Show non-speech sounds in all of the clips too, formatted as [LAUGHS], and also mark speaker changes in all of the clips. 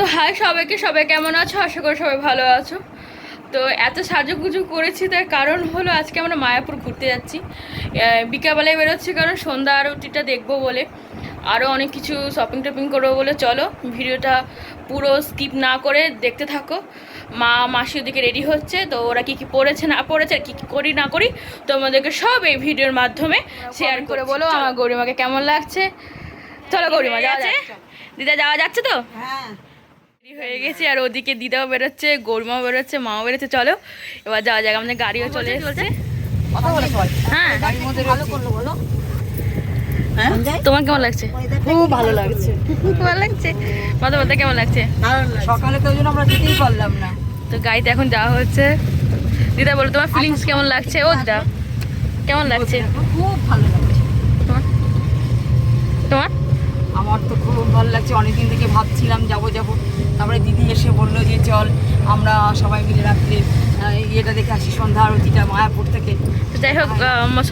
Speaker 1: তো হাই সবাইকে সবাই কেমন আছো? আশা করি সবাই ভালো আছো। তো এত সাজুগুজু করেছি তার কারণ হলো আজকে আমরা মায়াপুর ঘুরতে যাচ্ছি। বিকালবেলায় বেরোচ্ছি কারণ সন্ধ্যা আরতিটা দেখব বলে। আরও অনেক কিছু শপিং টপিং করব বলে। চলো ভিডিওটা পুরো স্কিপ না করে দেখতে থাকো। মা মাসি ওদিকে রেডি হচ্ছে তো ওরা কি কি পড়েছে না পড়েছে আর কি কি করি না করি তোমাদেরকে সব এই ভিডিওর মাধ্যমে শেয়ার করে বলো আমার গরিমাকে কেমন লাগছে? চলো গরিমা যাওয়া যাচ্ছে। দিদা যাওয়া যাচ্ছে তো?
Speaker 2: হ্যাঁ।
Speaker 1: হয়ে গেছি। আর ওদিকে দিদাও বেরোচ্ছে গরমাও বেরোচ্ছে মাও বেরোচ্ছে। চলো এবার যাওয়া যাক আমাদের গাড়িও চলে এসেছে।
Speaker 2: কথা
Speaker 1: হ্যাঁ।
Speaker 2: হ্যাঁ?
Speaker 1: তোমার কেমন লাগছে?
Speaker 2: খুব ভালো লাগছে। [LAUGHS]
Speaker 1: ভালো লাগছে। মাথা মাথা কেমন লাগছে?
Speaker 2: সকালে তো জন্য আমরা যেতেই পারলাম না।
Speaker 1: তো গাড়িতে এখন যাওয়া হচ্ছে। দিদা বলো তোমার ফিলিংস কেমন লাগছে? ও দিদা কেমন লাগছে?
Speaker 2: খুব ভালো লাগছে।
Speaker 1: তোমার? তোমার?
Speaker 2: আমার তো খুব ভালো লাগছে। অনেকদিন থেকে ভাবছিলাম যাব যাব। তারপরে দিদি এসে বলল যে চল আমরা সবাই মিলে রাত্রে ইয়েটা দেখে আসি সন্ধ্যা আরতিটা মায়াপুর থেকে।
Speaker 1: তো যাই হোক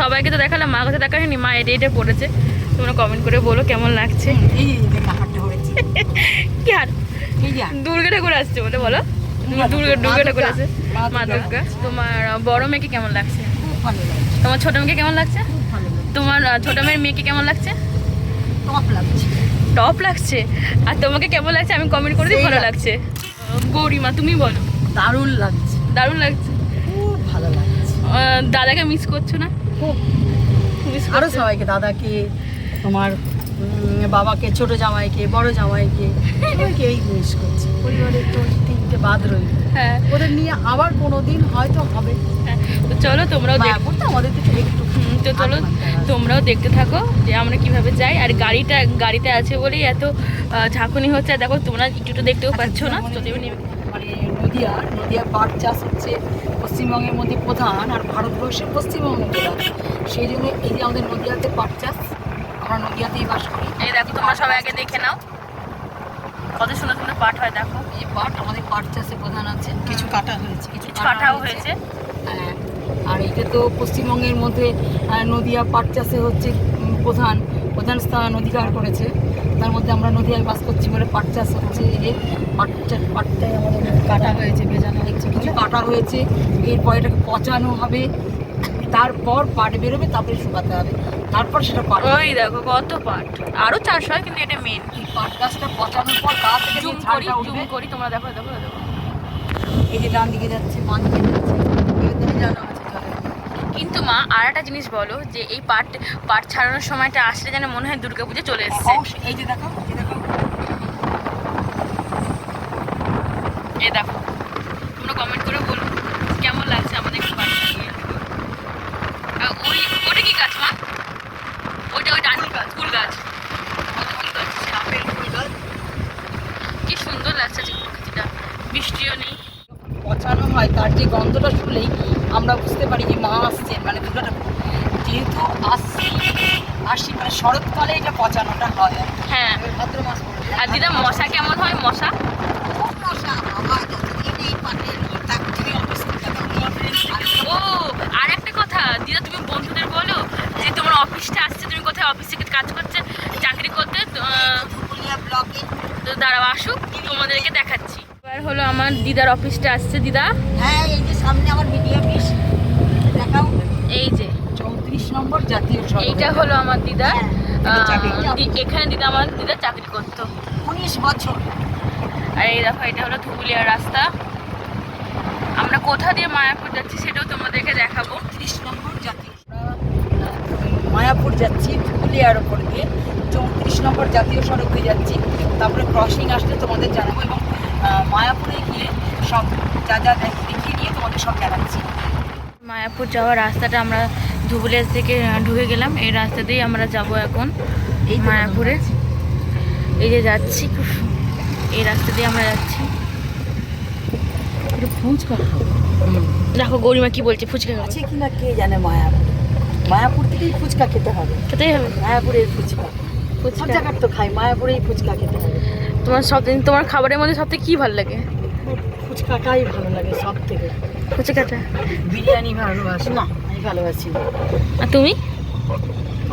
Speaker 1: সবাইকে তো দেখালাম মা কাছে দেখা হয়নি মা এটা এটা পড়েছে। তোমরা কমেন্ট করে বলো কেমন লাগছে।
Speaker 2: এই যে হয়েছে। [LAUGHS]
Speaker 1: কি আর দুর্গা ঠাকুর আসছে বলে বলো। দুর্গা
Speaker 2: দুর্গা,
Speaker 1: ঠাকুর আছে
Speaker 2: মা দুর্গা।
Speaker 1: তোমার বড় মেয়েকে কেমন লাগছে? তোমার ছোট মেয়েকে কেমন লাগছে? তোমার ছোট মেয়ের মেয়েকে কেমন লাগছে?
Speaker 2: টপ লাগছে।
Speaker 1: টপ লাগছে? আর তোমাকে কেমন লাগছে? আমি কমেন্ট করে দিই ভালো লাগছে। গৌরিমা তুমি বলো।
Speaker 2: দারুণ লাগছে।
Speaker 1: দারুণ লাগছে।
Speaker 2: খুব ভালো লাগছে।
Speaker 1: দাদাকে মিস করছ না?
Speaker 2: খুব।
Speaker 1: মিস
Speaker 2: আরও সবাইকে দাদাকে তোমার বাবাকে ছোট জামাইকে বড় জামাইকে সবাইকে এই মিস করছি। পরিবারের তো তিনটে বাদ রইল।
Speaker 1: হ্যাঁ।
Speaker 2: ওদের নিয়ে আবার কোনো দিন হয়তো হবে।
Speaker 1: হ্যাঁ। তো চলো তোমরাও দেখ।
Speaker 2: তো আমাদের থেকে একটু
Speaker 1: তো চলো। তোমরাও দেখতে থাকো যে আমরা কীভাবে যাই। আর গাড়িটা গাড়িতে আছে বলেই এত ঝাঁকুনি হচ্ছে। দেখো তোমরা একটু দেখতেও পাচ্ছ না।
Speaker 2: মানে নদিয়া নদিয়া পাট চাষ হচ্ছে পশ্চিমবঙ্গের মধ্যে প্রধান আর ভারতবর্ষের পশ্চিমবঙ্গ সেই জন্য এই যে আমাদের নদিয়াতে পাট চাষ আমরা নদিয়াতেই বাস করি।
Speaker 1: এই দেখো তোমরা সবাই আগে দেখে নাও। কত সুন্দর সুন্দর পাঠ হয় দেখো।
Speaker 2: এই পাট আমাদের পাট চাষে প্রধান আছে। কিছু কাটা হয়েছে কিছু
Speaker 1: কিছু কাটাও হয়েছে।
Speaker 2: হ্যাঁ, আর এটা তো পশ্চিমবঙ্গের মধ্যে নদিয়া পাট চাষে হচ্ছে প্রধান প্রধান স্থান অধিকার করেছে। তার মধ্যে আমরা নদিয়ায় বাস করছি বলে পাট চাষ হচ্ছে এই পাট পাটটাই আমাদের কাটা হয়েছে বেজানো হয়েছে কিছু কাটা হয়েছে। এরপর এটাকে পচানো হবে তারপর পাট বেরোবে তারপরে শুকাতে হবে। তারপর সেটা পাট।
Speaker 1: ওই দেখো কত পাট। আরও চাষ হয় কিন্তু এটা মেন
Speaker 2: এই পাট গাছটা পচানোর পর গাছ
Speaker 1: জুম করি জুম করি তোমরা দেখো দেখো দেখো।
Speaker 2: এই যে ডান দিকে যাচ্ছে বাঁ দিকে যাচ্ছে। জানো
Speaker 1: কিন্তু মা আর একটা জিনিস বলো যে এই পাট পাট ছাড়ানোর সময়টা আসলে যেন মনে হয় দুর্গাপুজো চলে এসছে।
Speaker 2: এই যে দেখো এই দেখো।
Speaker 1: তোমরা কমেন্ট করে বলো কেমন লাগছে আমাদের একটু পাট ওই ওটা কি গাছ মা? ওইটা ওই ডান গাছ। ফুল গাছ কি সুন্দর লাগছে প্রকৃতিটা বৃষ্টিও নেই
Speaker 2: পচানো হয় তার যে গন্ধটা শুনলেই আমরা বুঝতে পারি যে মা আসছেন মানে দুর্গাটা যেহেতু আসছি আসি মানে শরৎকালে এটা পচানোটা হয়
Speaker 1: হ্যাঁ।
Speaker 2: ভাদ্র মাস
Speaker 1: আর দিদা মশা কেমন হয় মশা?
Speaker 2: খুব মশা, যতদিন এই পাটের
Speaker 1: ও আর একটা কথা দিদা তুমি বন্ধুদের বলো যে তোমার অফিসটা আসছে তুমি কোথায় অফিস থেকে কাজ করছে চাকরি করতে
Speaker 2: ব্লকে।
Speaker 1: দাঁড়াও আসুক তোমাদেরকে দেখাচ্ছি। এবার হলো আমার দিদার অফিসটা আসছে দিদা।
Speaker 2: হ্যাঁ এই যে সামনে আমার মিডিয়া অফিস দেখাও।
Speaker 1: এই যে।
Speaker 2: চৌত্রিশ নম্বর জাতীয় সড়ক।
Speaker 1: এইটা হলো আমার দিদা।
Speaker 2: হ্যাঁ,
Speaker 1: এখানে দিদা আমার দিদা চাকরি করতো।
Speaker 2: উনিশ বছর।
Speaker 1: আর এই দেখো এটা হলো ধুবুলিয়ার রাস্তা। আমরা কোথা দিয়ে মায়াপুর যাচ্ছি সেটাও তোমাদেরকে দেখাবো।
Speaker 2: ত্রিশ নম্বর জাতীয় মায়াপুর যাচ্ছি ধুলিয়ার ওপর দিয়ে। চৌত্রিশ নম্বর জাতীয় সড়ক দিয়ে যাচ্ছি। তারপরে ক্রসিং আসলে তোমাদের জানাব এবং মায়াপুরে গিয়ে সব যা যা দেখ- দেখিয়ে নিয়ে তোমাদের সব জানাচ্ছি
Speaker 1: মায়াপুর যাওয়ার রাস্তাটা আমরা ধুবুলিয়া থেকে ঢুকে গেলাম এই রাস্তা দিয়েই আমরা যাব এখন
Speaker 2: এই
Speaker 1: মায়াপুরে। এই যে যাচ্ছি উফ, এই রাস্তা দিয়ে আমরা যাচ্ছি।
Speaker 2: ফুচকা
Speaker 1: দেখো গরিমা কি বলছে ফুচকা খাবে।
Speaker 2: আছে কিনা কে জানে মায়াপুর। মায়াপুর থেকেই ফুচকা খেতে হবে।
Speaker 1: খেতেই হবে।
Speaker 2: মায়াপুরের ফুচকা।
Speaker 1: ফুচকা।
Speaker 2: তো খাই মায়াপুরেই ফুচকা খেতে হবে।
Speaker 1: তোমার সব তোমার খাবারের মধ্যে সবথেকে কি ভালো লাগে?
Speaker 2: ফুচকাটাই ভালো লাগে সব থেকে
Speaker 1: ফুচকাটা?
Speaker 2: বিরিয়ানি ভালোবাসি না আমি ভালোবাসি
Speaker 1: আর তুমি?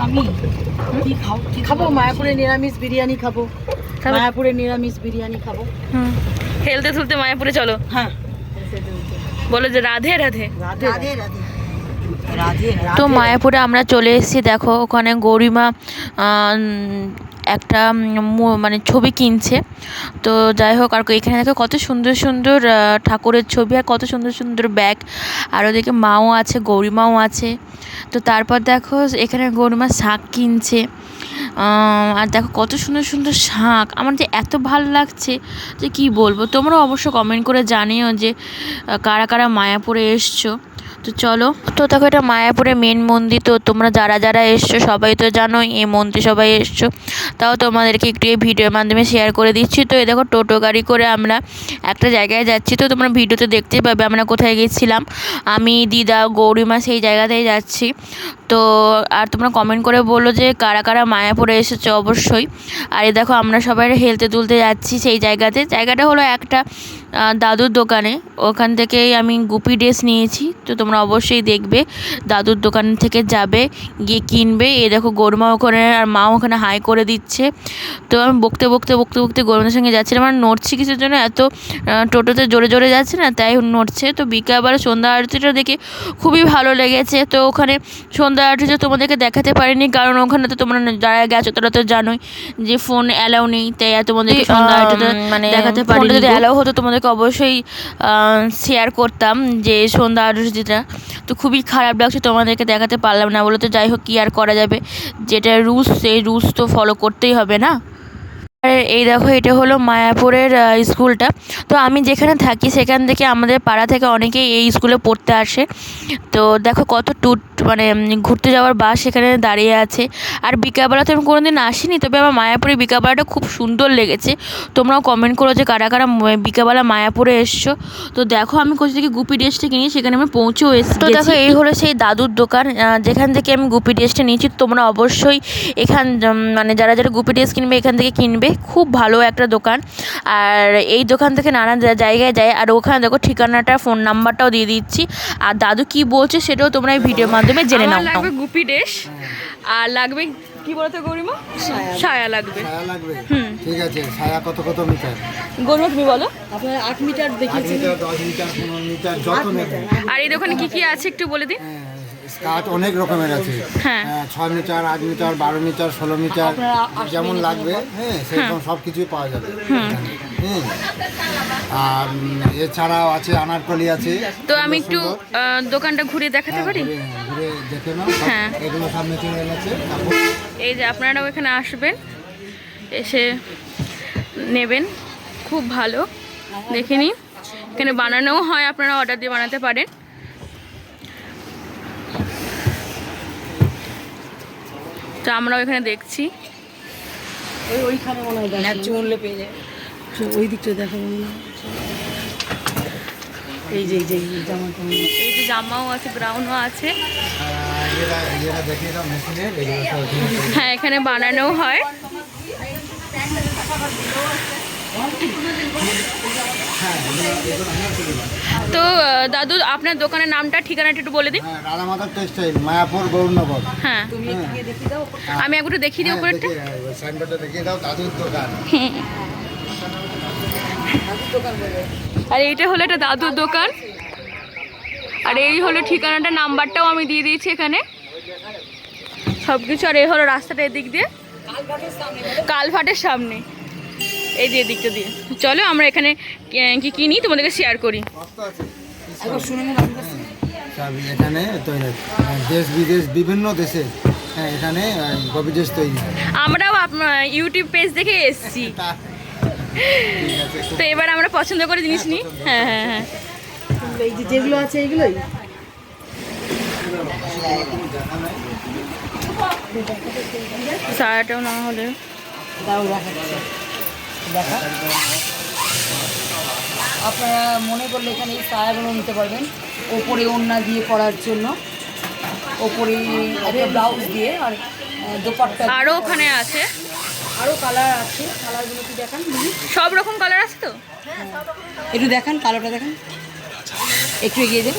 Speaker 2: আমি? কি খাও? কি
Speaker 1: খাব? মায়াপুরের নিরামিষ বিরিয়ানি খাব।
Speaker 3: খাবে?
Speaker 1: মায়াপুরের নিরামিষ বিরিয়ানি খাব।
Speaker 3: হেলতে তুলতে মায়াপুরে চলো।
Speaker 1: হ্যাঁ।
Speaker 3: বলো যে রাধে রাধে।
Speaker 1: রাধে রাধে।
Speaker 2: রাধে রাধে।
Speaker 3: তো মায়াপুরে আমরা চলে এসেছি দেখো ওখানে গৌরিমা একটা মানে ছবি কিনছে। তো যাই হোক, আর এখানে দেখো কত সুন্দর সুন্দর ঠাকুরের ছবি আর কত সুন্দর সুন্দর ব্যাগ। আর ওদিকে মাও আছে, গৌরিমাও আছে। তো তারপর দেখো এখানে গৌরিমা শাক কিনছে। আর দেখো কত সুন্দর সুন্দর শাক। আমার যে এত ভালো লাগছে যে কি বলব? তোমরা অবশ্য কমেন্ট করে জানিও যে কারা কারা মায়াপুরে এসছো। তো চলো। তো দেখো এটা মায়াপুরের মেন মন্দির, তো তোমরা যারা যারা এসছো সবাই তো জানোই এই মন্দির সবাই এসছো। তাও তোমাদেরকে একটু এই ভিডিওর মাধ্যমে শেয়ার করে দিচ্ছি। তো এই দেখো টোটো গাড়ি করে আমরা একটা জায়গায় যাচ্ছি। তো তোমরা ভিডিওতে দেখতেই পাবে আমরা কোথায় গেছিলাম। আমি, দিদা, গৌরিমা সেই জায়গাতেই যাচ্ছি। তো আর তোমরা কমেন্ট করে বলো যে কারা কারা মায়াপুরে এসেছ অবশ্যই। আর এই দেখো আমরা সবাই হেলতে তুলতে যাচ্ছি সেই জায়গাতে। জায়গাটা হলো একটা দাদুর দোকানে। ওখান থেকেই আমি গুপি ড্রেস নিয়েছি। তো তোমরা অবশ্যই দেখবে দাদুর দোকান থেকে যাবে গিয়ে কিনবে। এ দেখো গরমা ওখানে আর মা ওখানে হাই করে দিচ্ছে। তো আমি বকতে বকতে বকতে বকতে গরমের সঙ্গে যাচ্ছিলাম। আর নড়ছি কিছুর জন্য এত টোটোতে জোরে জোরে যাচ্ছে না তাই নড়ছে। তো বিকালবেলা সন্ধ্যা আরতিটা দেখে খুবই ভালো লেগেছে। তো ওখানে সন্ধ্যা আরতিটা তোমাদেরকে দেখাতে পারিনি কারণ ওখানে তো তোমরা যারা গেছো তারা তো জানোই যে ফোন অ্যালাউ নেই তাই আর তোমাদেরকে সন্ধ্যা আরতিটা মানে দেখাতে পারি যদি অ্যালাউ হতো তোমাদেরকে অবশ্যই শেয়ার করতাম যে সন্ধ্যা আরতিটা তো খুবই খারাপ লাগছে তোমাদেরকে দেখাতে পারলাম না বলে। তো যাই হোক, কী আর করা যাবে? যেটা রুলস সেই রুলস তো ফলো করতেই হবে না? আর এই দেখো এটা হলো মায়াপুরের স্কুলটা। তো আমি যেখানে থাকি সেখান থেকে আমাদের পাড়া থেকে অনেকেই এই স্কুলে পড়তে আসে। তো দেখো কত টুট মানে ঘুরতে যাওয়ার বাস সেখানে দাঁড়িয়ে আছে। আর বিকালবেলা তো আমি কোনোদিন আসিনি তবে আমার মায়াপুরের বিকাবেলাটা খুব সুন্দর লেগেছে। তোমরাও কমেন্ট করো যে কারা কারা বিকালবেলা মায়াপুরে এসছো। তো দেখো আমি কোথা থেকে গুপি ড্রেসটা কিনি সেখানে আমি পৌঁছেও এসেছি তো দেখো এই হলো সেই দাদুর দোকান যেখান থেকে আমি গুপি ড্রেসটা নিয়েছি। তোমরা অবশ্যই এখান মানে যারা যারা গুপি ড্রেস কিনবে এখান থেকে কিনবে। খুব ভালো একটা দোকান। আর এই দোকান থেকে নানান জায়গায় যায় আর ওখানে দেখো ঠিকানাটা ফোন নাম্বারটাও দিয়ে দিচ্ছি। আর দাদু কি বলছে সেটাও তোমরা এই ভিডিওর মাধ্যমে জেনে নাও। লাগবে গুপি ড্রেস আর লাগবে কি বলতো গরিমা? সায়া লাগবে।
Speaker 4: ছায়া লাগবে?
Speaker 3: হুম।
Speaker 4: ঠিক আছে ছায়া কত কত মিটার?
Speaker 3: গরিমা তুমি বলো।
Speaker 1: আপনার আট মিটার
Speaker 4: আট
Speaker 1: দেখিয়েছেন
Speaker 4: মিটার দশ মিটার পনেরো মিটার যত নেবে।
Speaker 3: আর এই দোকানে কি কি আছে একটু বলে দিন
Speaker 4: হ্যাঁ, স্কার্ট অনেক রকমের আছে।
Speaker 3: হ্যাঁ।
Speaker 4: হ্যাঁ, ছয় মিটার আট মিটার বারো মিটার ষোলো মিটার যেমন লাগবে হ্যাঁ সেরকম সব কিছুই পাওয়া যাবে। হুম। আর এছাড়াও আছে আনারকলি আছে।
Speaker 3: তো আমি একটু দোকানটা ঘুরে দেখাতে
Speaker 4: হ্যাঁ,
Speaker 3: পারি?
Speaker 4: ঘুরে দেখে নাও।
Speaker 3: হ্যাঁ।
Speaker 4: এগুলো মেটেরিয়াল আছে কাপড়
Speaker 3: এই যে আপনারাও এখানে আসবেন এসে নেবেন। খুব ভালো। দেখে নিন। এখানে বানানোও হয় আপনারা অর্ডার দিয়ে বানাতে পারেন। তো আমরাও এখানে দেখছি।
Speaker 1: ওই ওইখানে মনে হয়
Speaker 2: ন্যায্য মূল্যে পেয়ে যায়।
Speaker 1: ওই দিকটা দেখা মনে এই যে এই যে। এই
Speaker 3: জামাও আছে ব্রাউনও আছে। হ্যাঁ এখানে বানানোও হয়। তো দাদু আপনার দোকানের নামটা ঠিকানাটা একটু বলে দিন।
Speaker 4: হ্যাঁ টেক্সটাইল মায়াপুর গৌরনগর।
Speaker 3: হ্যাঁ। আমি একটু দেখিয়ে দিই
Speaker 4: হ্যাঁ,
Speaker 3: উপরেরটা।
Speaker 4: দেখিয়ে, হ্যাঁ, ওই সাইনবোর্ডটা দেখিয়ে দাও দাদুর দোকান।
Speaker 3: আর এইটা হলো একটা দাদুর দোকান। আর এই হলো ঠিকানাটা নাম্বারটাও আমি দিয়ে দিয়েছি এখানে। সব কিছু আর এই হলো রাস্তাটা এদিক দিয়ে। কালভাটের সামনে। এই যে দিকটা দিয়ে। চলো আমরা এখানে কি- কি কিনি তোমাদেরকে শেয়ার করি।
Speaker 4: এখানে হ্যাঁ, দেশ বিদেশ বিভিন্ন দেশে হ্যাঁ এখানে ড্রেস তৈরি।
Speaker 3: আমরাও আপনার ইউটিউব পেজ দেখে এসছি।
Speaker 4: তা-
Speaker 3: এবার আমরা পছন্দ করে জিনিস নিই। হ্যাঁ হ্যাঁ হ্যাঁ।
Speaker 1: এই যে যেগুলো আছে এইগুলোই?
Speaker 3: সারাটাও না হলে।
Speaker 2: দারুণ দেখাচ্ছে দেখা। আপনারা মনে করলে এখানে এই সায়াগুলো নিতে পারবেন। ওপরে ওড়না দিয়ে করার জন্য। ওপরে ব্লাউজ দিয়ে আর দোপাট্টা
Speaker 3: আরও ওখানে আছে।
Speaker 2: আরও কালার আছে। কালারগুলো কি দেখান।
Speaker 3: সব রকম কালার আছে তো?
Speaker 2: একটু দেখান কালোটা দেখান। একটু এগিয়ে দিন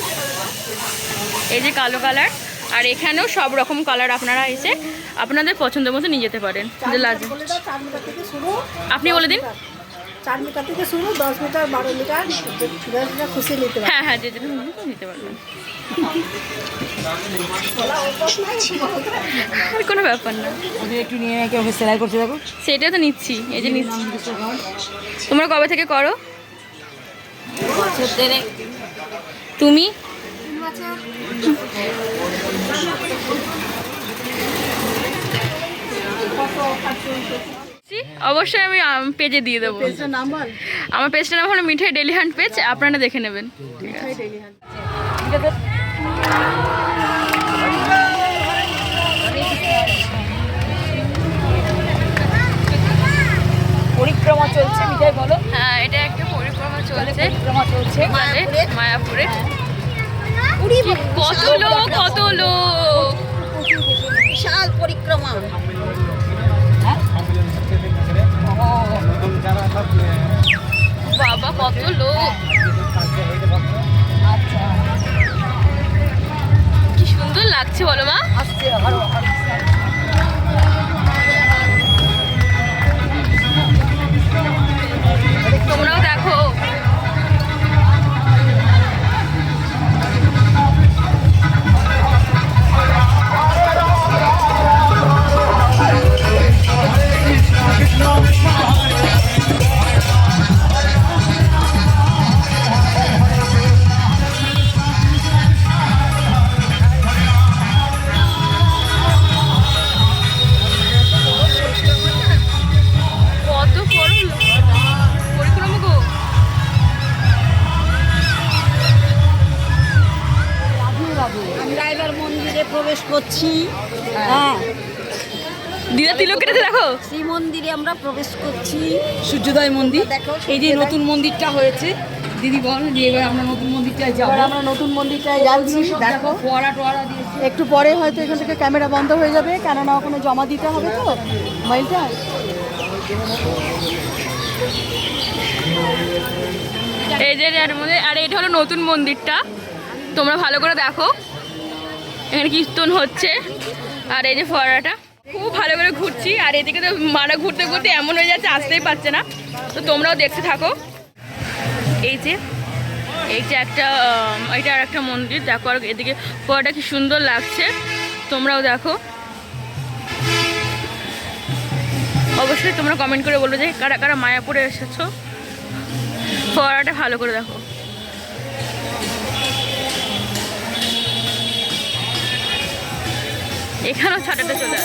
Speaker 3: এই যে কালো কালার
Speaker 1: আর এখানেও সব রকম কালার আপনারা এসে আপনাদের পছন্দ মতো নিয়ে যেতে পারেন। আপনি বলে দিন।
Speaker 5: চার মিটার থেকে শুরু দশ মিটার বারো মিটার খুশি নিতে
Speaker 1: হ্যাঁ হ্যাঁ যে যেটা নিতে পারবেন। কোনো ব্যাপার না।
Speaker 2: ওদের একটু নিয়ে সেলাই করছে দেখো
Speaker 1: সেটা তো নিচ্ছি এই যে নিচ্ছি। তোমরা কবে থেকে করো? তুমি? অবশ্যই আমি পেজে দিয়ে দেবো। আমার পেজটার নাম হলো মিঠাই ডেলি হান্ট পেজ আপনারা দেখে নেবেন। ঠিক আছে।
Speaker 2: পরিক্রমা চলছে মিঠাই বলো।
Speaker 1: হ্যাঁ এটা একটা পরিক্রমা চলছে।
Speaker 2: পরিক্রমা চলছে।
Speaker 1: মায়াপুরে। কত লোক কত লোক।
Speaker 5: বিশাল পরিক্রমা।
Speaker 1: বাবা কত লোক।
Speaker 5: মন্দিরে আমরা প্রবেশ করছি।
Speaker 2: সূর্যোদয় মন্দির।
Speaker 5: দেখো,
Speaker 2: এই যে নতুন মন্দিরটা হয়েছে। দিদি বল যে এবার আমরা নতুন মন্দিরটায় যাব।
Speaker 6: আমরা নতুন মন্দিরটায় যাচ্ছি দেখো।
Speaker 2: ফোয়ারা টোয়ারা দিয়েছে।
Speaker 6: একটু পরে হয়তো এখান থেকে ক্যামেরা বন্ধ হয়ে যাবে কেননা ওখানে জমা দিতে হবে তো। মাইলটা।
Speaker 1: এই যে এর মধ্যে আর এটা হলো নতুন মন্দিরটা। তোমরা ভালো করে দেখো। এখানে কীর্তন হচ্ছে। আর এই যে ফোয়ারাটা। খুব ভালো করে ঘুরছি, আর এদিকে তো মানা ঘুরতে ঘুরতে এমন হয়ে যাচ্ছে, আসতেই পারছে না। তো তোমরাও দেখতে থাকো। এই যে এই যে একটা, এটা আর একটা মন্দির, দেখো আর এদিকে ফোয়ারাটা কি সুন্দর লাগছে। তোমরাও দেখো। অবশ্যই তোমরা কমেন্ট করে বলবে যে কারা কারা মায়াপুরে এসেছ। ফোয়ারাটা ভালো করে দেখো। এখানেও ছাটাটা চলে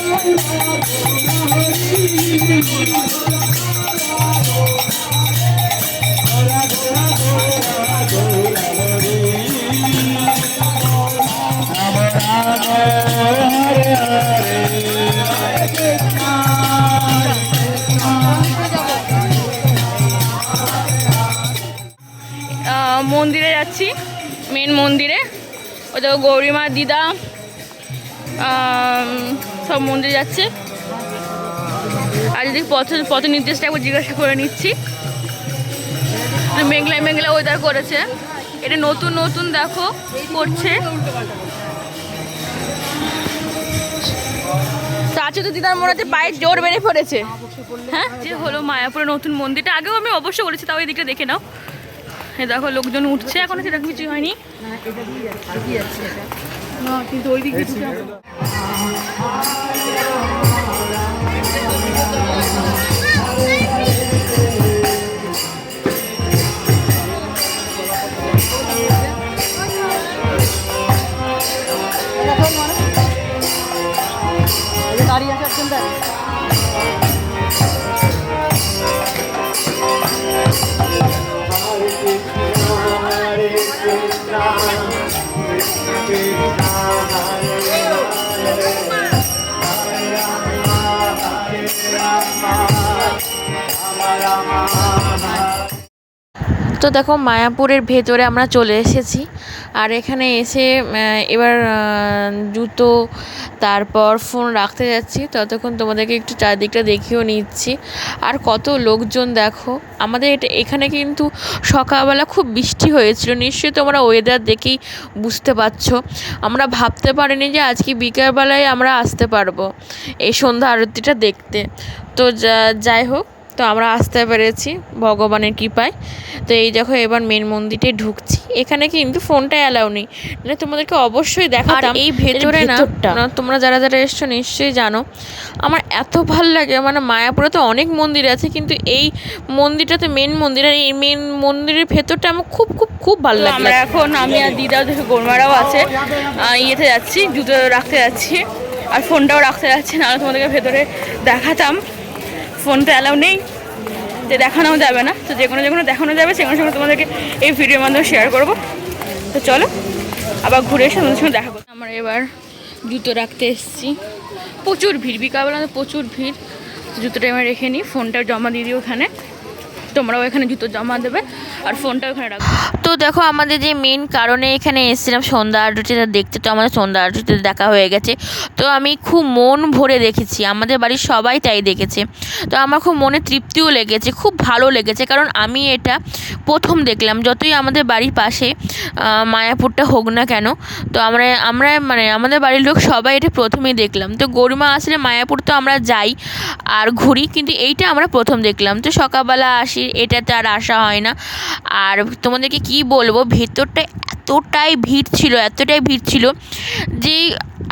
Speaker 1: মন্দিরে যাচ্ছি মেন মন্দিরে। ওই দেখো গৌরীমা দিদা সব মন্দিরে যাচ্ছে। আর যদি পথ পথ নির্দেশটা একবার জিজ্ঞাসা করে নিচ্ছি। মেঘলা মেঘলা ওয়েদার করেছে। এটা নতুন নতুন দেখো, করছে। তো দিদার মনে হচ্ছে জোর বেড়ে পড়েছে। হ্যাঁ যে হলো নতুন মন্দিরটা, আগেও আমি অবশ্যই বলেছি, তাও এদিকে দেখে নাও। এই দেখো, লোকজন উঠছে এখনও কিছু হয়নি।
Speaker 6: কিন্তু ওই দিক Rama Rama
Speaker 3: তো দেখো মায়াপুরের ভেতরে আমরা চলে এসেছি। আর এখানে এসে এবার জুতো, তারপর ফোন রাখতে যাচ্ছি। ততক্ষণ তোমাদেরকে একটু চারদিকটা দেখিয়েও নিচ্ছি। আর কত লোকজন দেখো, আমাদের এটা, এখানে কিন্তু সকালবেলা খুব বৃষ্টি হয়েছিল। নিশ্চয়ই তোমরা ওয়েদার দেখেই বুঝতে পারছ। আমরা ভাবতে পারিনি যে আজকে বিকেলবেলায় আমরা আসতে পারব এই সন্ধ্যা আরতিটা দেখতে। তো যাই হোক তো আমরা আসতে পেরেছি ভগবানের কৃপায়। তো এই দেখো এবার মেন মন্দিরে ঢুকছি। এখানে কিন্তু ফোনটা অ্যালাউ নেই। মানে তোমাদেরকে অবশ্যই দেখাতাম এই ভেতরে না না, তোমরা যারা যারা এসছো নিশ্চয়ই জানো। আমার এত ভালো লাগে মানে মায়াপুরে তো অনেক মন্দির আছে কিন্তু এই মন্দিরটা তো মেন মন্দির আর এই মেন মন্দিরের ভেতরটা আমার খুব খুব খুব ভালো লাগে আমরা এখন আমি আর দিদা দেখে গোরমারাও আছে। ইয়েতে যাচ্ছি জুতো রাখতে যাচ্ছি। আর ফোনটাও রাখতে যাচ্ছি নাহলে তোমাদেরকে ভেতরে দেখাতাম। ফোন তো অ্যালাউ নেই, যে দেখানো যাবে না। তো যে কোনো যে কোনো দেখানো যাবে সেগুলো সেগুলো তোমাদেরকে এই ভিডিওর মাধ্যমে শেয়ার করব। তো চলো, আবার ঘুরে এসে তোমাদের সঙ্গে দেখা করব আমরা এবার জুতো রাখতে এসেছি। প্রচুর ভিড়, বিকালবেলা প্রচুর ভিড়। জুতোটা এবার রেখে নিই, ফোনটা জমা দিয়ে দিই ওখানে। তোমরাও এখানে জুতো জমা দেবে আর ফোনটা ওখানে রাখবে। তো দেখো আমাদের যে মেন কারণে এখানে এসেছিলাম সন্ধ্যা আরতিটা দেখতে, তো আমাদের সন্ধ্যা আরতিতে দেখা হয়ে গেছে। তো আমি খুব মন ভরে দেখেছি, আমাদের বাড়ির সবাই তাই দেখেছে। তো আমার খুব মনে তৃপ্তিও লেগেছে, খুব ভালো লেগেছে, কারণ আমি এটা প্রথম দেখলাম, যতই আমাদের বাড়ির পাশে মায়াপুরটা হোক না কেন, তো আমরা আমরা মানে আমাদের বাড়ির লোক সবাই এটা প্রথমেই দেখলাম। তো গরিমা আসলে মায়াপুর তো আমরা যাই আর ঘুরি, কিন্তু এইটা আমরা প্রথম দেখলাম। তো সকালবেলা আসি এটাতে আর আসা হয় না। আর তোমাদেরকে কি বলব, ভেতরটা এতটাই ভিড় ছিল, এতটাই ভিড় ছিল যে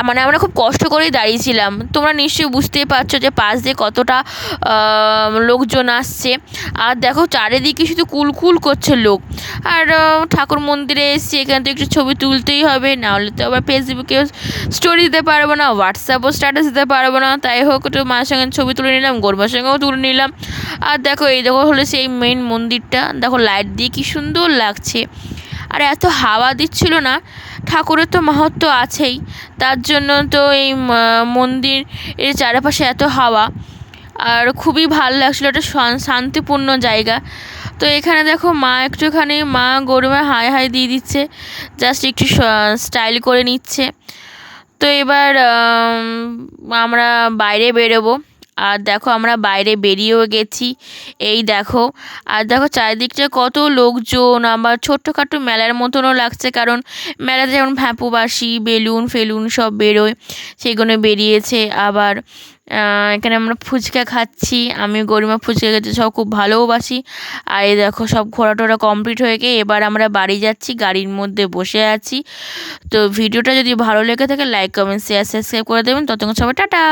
Speaker 3: মানে আমরা খুব কষ্ট করেই দাঁড়িয়েছিলাম। তোমরা নিশ্চয়ই বুঝতেই পারছ যে পাশ দিয়ে কতটা লোকজন আসছে। আর দেখো, চারিদিকে শুধু কুলকুল করছে লোক। আর ঠাকুর মন্দিরে এসেছি এখানে তো একটু ছবি তুলতেই হবে, নাহলে তো আবার ফেসবুকে স্টোরি দিতে পারব না হোয়াটসঅ্যাপও স্ট্যাটাস দিতে পারব না। তাই হোক, একটু মায়ের সঙ্গে ছবি তুলে নিলাম, গরমার সঙ্গেও তুলে নিলাম। আর দেখো, এই দেখো, হলো সেই মেন মন্দিরটা। দেখো লাইট দিয়ে কি সুন্দর লাগছে। আর এত হাওয়া দিচ্ছিল না, ঠাকুরের তো মাহাত্ম্য আছেই। তার জন্য তো এই মন্দির এর চারপাশে এত হাওয়া। আর খুবই ভালো লাগছিল, একটা শান্তিপূর্ণ জায়গা। তো এখানে দেখো মা একটুখানি, মা গরুমা হাই হাই দিয়ে দিচ্ছে। জাস্ট একটু স্টাইল করে নিচ্ছে। তো এবার আমরা বাইরে বেরোবো। আর দেখো আমরা বাইরে বেরিয়েও গেছি। এই দেখো, আর দেখো চারিদিকটা কত লোকজন, আবার ছোট্টখাটো মেলার মতনও লাগছে কারণ মেলাতে যেমন ভ্যাপুবাসি, বেলুন, ফেলুন সব বেরোয়, সেগুলো বেরিয়েছে। আবার এখানে আমরা ফুচকা খাচ্ছি আমি গরিমা ফুচকা খেতে সব খুব ভালোবাসি আর এই দেখো সব ঘোরা টোরা কমপ্লিট হয়ে গিয়ে এবার আমরা বাড়ি যাচ্ছি, গাড়ির মধ্যে বসে আছি। তো ভিডিওটা যদি ভালো লেগে থাকে লাইক কমেন্ট শেয়ার সাবস্ক্রাইব করে দেবেন। ততক্ষণ সবাই টাটা!